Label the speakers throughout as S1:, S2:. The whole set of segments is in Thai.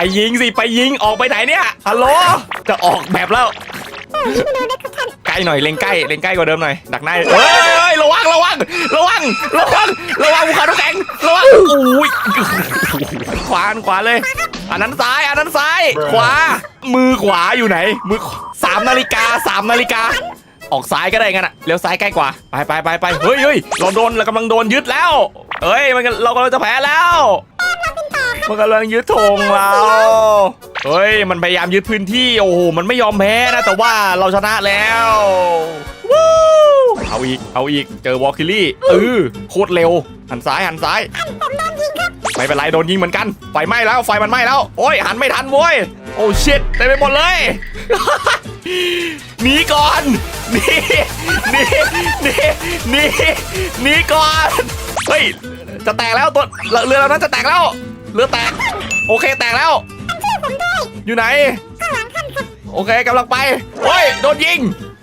S1: ไปยิงสิไปยิงออกไปไหนเนี่ยฮัลโหลจะออกแบบแล้ว
S2: โอ้ยไม่โดนนะครับท่าน
S1: ใกล้หน่อยเล็งใกล้เล็งใกล้กว่าเดิมหน่อยดักหน้าเฮ้ยเฮ้ยระวังระวังระวังระวังระวังภูเขาน้ำแข็งระวังอุ้ยขวาอันขวาเลยอันนั้นซ้ายอันนั้นซ้ายขวา มือขวาอยู่ไหน มือขวาสามนาฬิกาสามนาฬิกาออกซ้ายก็ได้งั้นอะเลี้ยวซ้ายใกล้กว่า ไปไปไปไปเฮ้ยเฮ้ยเราโดนเรากำลังโดนยึดแล้วเฮ้ยมันกำเรากำลังจะแพ้แล้ว มันกำลังยึดธงเราเฮ้ย มันพยายามยึดพื้นที่โอ้โหมันไม่ยอมแพ้นะแต่ว่าเราชนะแล้ววู้เอาอีกเอาอีกเจอวอลคิลี่เออโคตรเร็ว หันซ้ายหันซ้าย
S2: ผมโดนยิงครับ
S1: ไม่เป็นไรโดนยิงเหมือนกันไฟไหม้แล้วไฟมันไหม้แล้วโอ้ยหันไม่ทันโว้ยโอ้ชิตเต็มไปหมดเลยหนีก่อนหนีหนีหนีหนีหนีก่อนเฮ้ยจะแตกแล้วตัวเรือเรานั้นจะแตกแล้ว เรือแตก โอเคแตกแล้ว
S2: ช่วยผมด้วย
S1: อยู่ไหน
S2: ข้างหลังท่านครับ
S1: โอเคกำลังไปเฮ้ยโดนยิง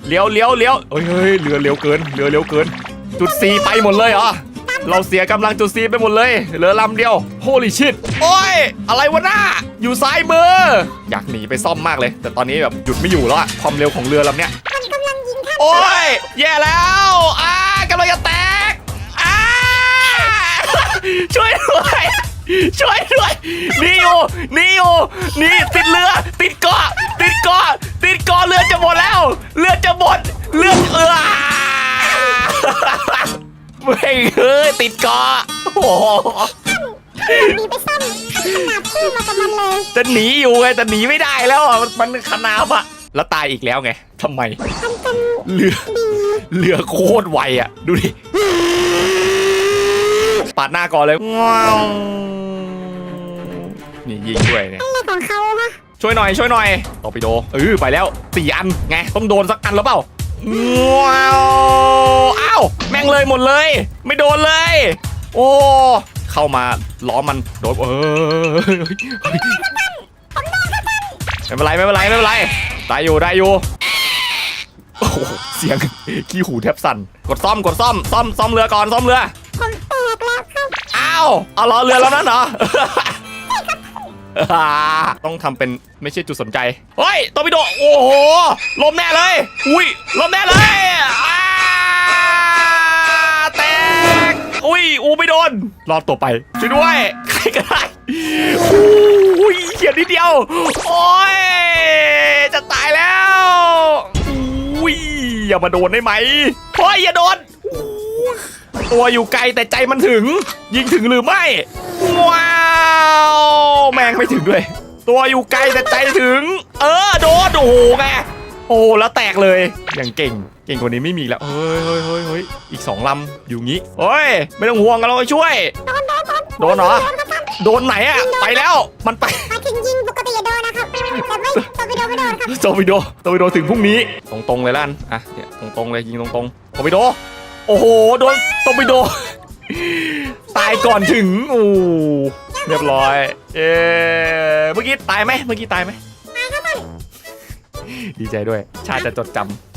S1: เลี้ยวเลี้ยวเลี้ยวเฮ้ยเฮ้ยเรือเร็วเกินเรือเร็วเกิน จุดซีไปหมดเลยเหรอ เราเสียกำลังจุดซีไปหมดเลยเหลือลำเดียว โฮลิชิตโอ้ย อะไรวะหน้า อยู่ซ้ายมือ อยากหนีไปซ่อมมากเลย แต่ตอนนี้แบบหยุดไม่อยู่แล้วอะความเร็วของเรือลำเนี้ย
S2: มันกำลังยิงท่าน
S1: โอ้ย แย่แล้วอ่ากำลังจะแตกอ่าช่วยด้วย ช่วยด้วยหนี่อยู่หนี่อยู่หนี่ติดเรือ ติดเกาะติดเกาะติดเกาะเรือจะหมดแล้ว เรือจะหมดเรือเออไม่เอ้ยติดเกาะโอ้โห
S2: หนีไปซ่อมขนาดคู่มากับมันเลย
S1: จะหนีอยู่ไงแต่หนีไม่ได้แล้วอะมันมันขนาบอะแล้วตายอีกแล้วไงทำไม
S2: ท่านเป็น
S1: เรือเรือโคตรไวอะ ดูดิ ปาดหน้าก่อนเลยว้าวนี่ยิงด้วยเนี่ย
S2: อะไรของเขาวะ
S1: ช่วยหน่อยช่วยหน่อยตอร์ปิโดเออไปแล้วสี่อันไงต้องโดนสักอันแล้วเปล่าว้าวอ้าวแม่งเลยหมดเลย ไม่โดนเลย โอ้เข้ามาล้อมันโดนเออไม่เป็นไรไม่เป็นไรไม่เป็นไรได้อยู่ได้อยู่โอ้โหเสียงขี้หูแทบสั่นกดซ่อมกดซ่อมซ่อมซ่อมเรือก่อนซ่อมเรือ
S2: ผมแตกแล้วครับ
S1: อ้าวเอาล้อเรือแล้วนั่นเหรอ อ่าต้องทำเป็นไม่ใช่จุดสนใจ เฮ้ยตอร์ปิโดโอ้โหลมแน่เลย อุ้ยลมแน่เลยอ่าแตก อุ้ย อูไม่โดน รอบต่อไปช่วยด้วย ใครก็ได้อุ้ยเขียนนิดเดียว โอ้ย จะตายแล้ว อุ้ย อย่ามาโดนได้ไหมเฮ้ย อย่าโดน ตัวอยู่ไกลแต่ใจมันถึง ยิงถึงหรือไม่ ว้าว แมงไม่ถึงด้วย ตัวอยู่ไกลแต่ใจถึง เออโดนโอ้โหไงโอ้แล้วแตกเลยอย่างเก่ง เก่งกว่านี้ไม่มีแล้วเฮ้ยเฮ้ยเฮ้ยเฮ้ยอีกสองลำอยู่งี้เฮ้ยไม่ต้องห่วงกันเราไปช่วย
S2: โดนโดนโดน
S1: โดนเหรอ
S2: โดนครับท่าน
S1: โดนไหนอะไปแล้วมันไป
S2: มาถึงยิงปกติอย่าโดนนะครับแต่ไม่ตัวไปโดนไม่โดนครับ
S1: โตวิโดโตวิโดถึงพรุ่งนี้ตรงๆเลยล้านอะเนี่ยตรงๆเลยยิงตรงๆโตวิโด โอ้โห โดนโตวิโดตายก่อนถึงโอ้เรียบร้อย เอ๊เมื่อกี้ตายไหมเมื่อกี้ตายไหม
S2: มาครับท่าน
S1: ดีใจด้วย ชาติจะจดจำ